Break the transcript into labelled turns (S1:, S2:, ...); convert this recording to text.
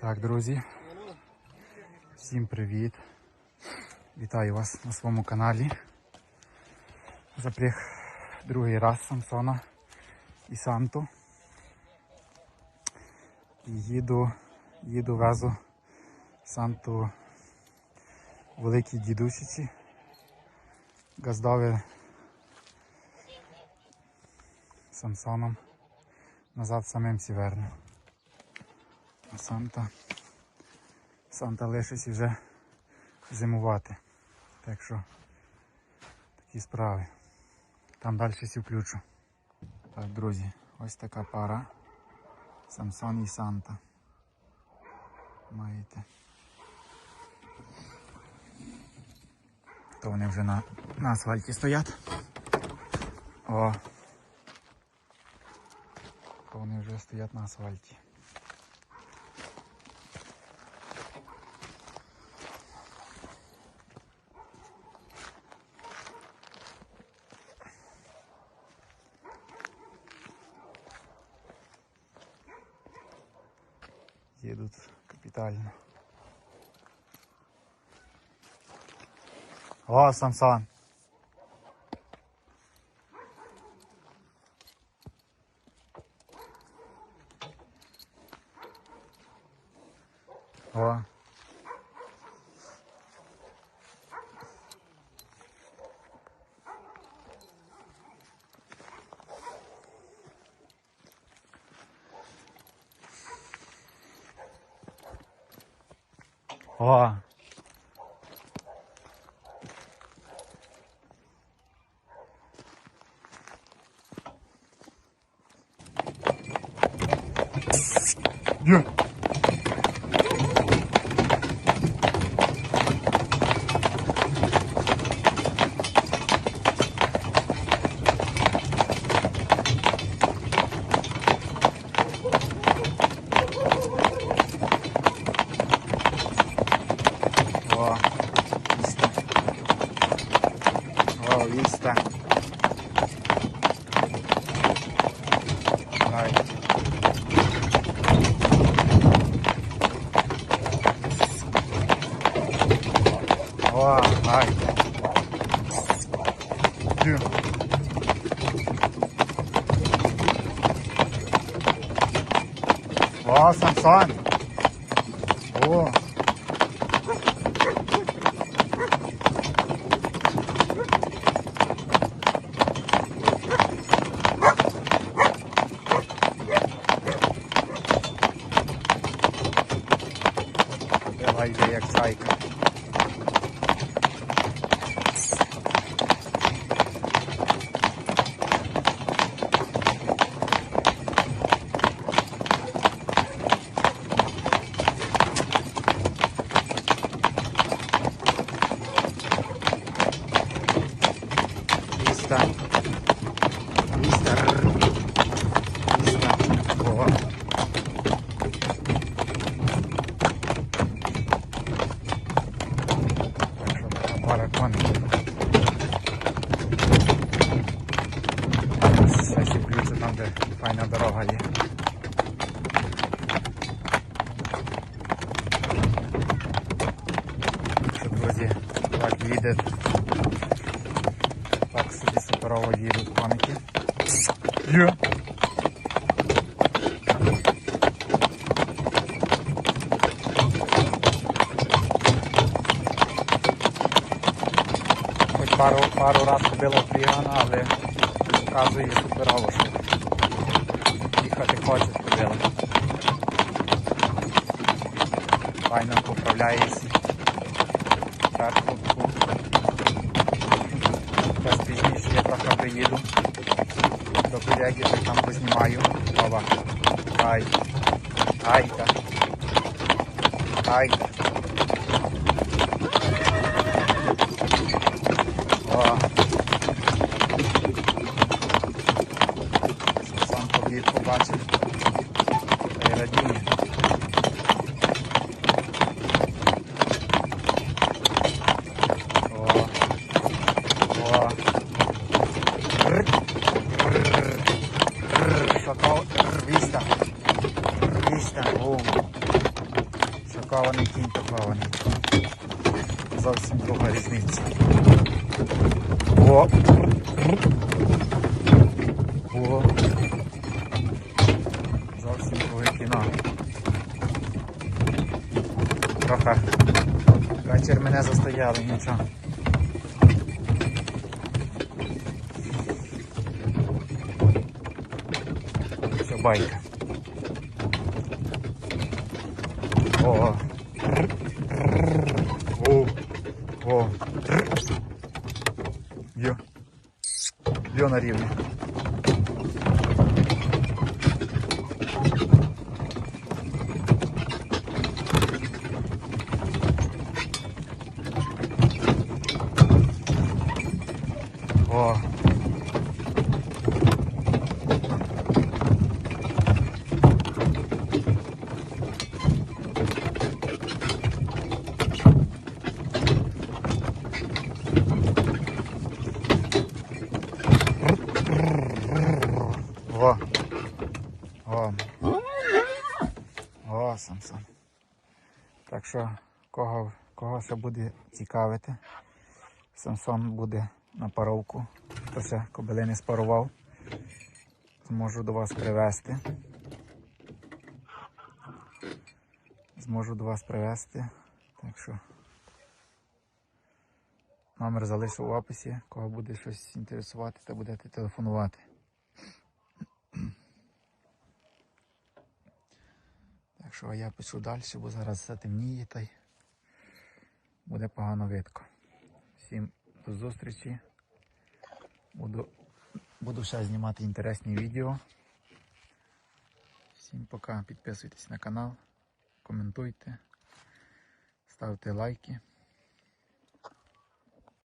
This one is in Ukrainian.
S1: Так, друзі. Всім привіт. Вітаю вас на своєму каналі. Запряг другий раз Самсона і Санту. І їду, їду везу Санту великій дідусіці. Газдове Самсоном назад самим Сіверним. А Санта, Санта лишиться вже зимувати. Так що такі справи. Там далі сі включу. Так, друзі, ось така пара. Самсон і Санта. Маєте. То вони вже на, на асфальті стоять. О. То вони вже стоять на асфальті. Едут капитально. О, Самсон. О. Є. О, віста. О, віста. Давай. О, ай. Дю. О, Самсон. О. Містер. Містер. Містер. О. Пара. Ще ще включу там, де файна дорога є. Друзі, так їде. Так собі суперово їдуть коники. Є. Хоч пару, пару раз ходила пригана, але показує суперово, що їхати хоче ходила. Файно поправляється. Першу Зараз пізніше я трохи приїду до колеги, що там познімаю. Ова. Ай. Айка. Айка. О. Сам побіг побачив. Та Друга різниця. О! О! Зовсім друге кіно. Трохи. Вечір мене застояли, нічого. Все байка. О. О. Йо. Йо на рівні. О. О. О. О, Самсон. Так що, кого, кого ще буде цікавити, Самсон буде на паровку. Хто ще кобили не спарував, зможу до вас привезти. Зможу до вас привезти. Так що номер залишу в описі. Кого буде щось інтересувати, то будете телефонувати. Так що я пишу далі, бо зараз затемніє та й буде погано видко. Всім до зустрічі. Буду, буду ще знімати інтересні відео. Всім пока. Підписуйтесь на канал, коментуйте, ставте лайки.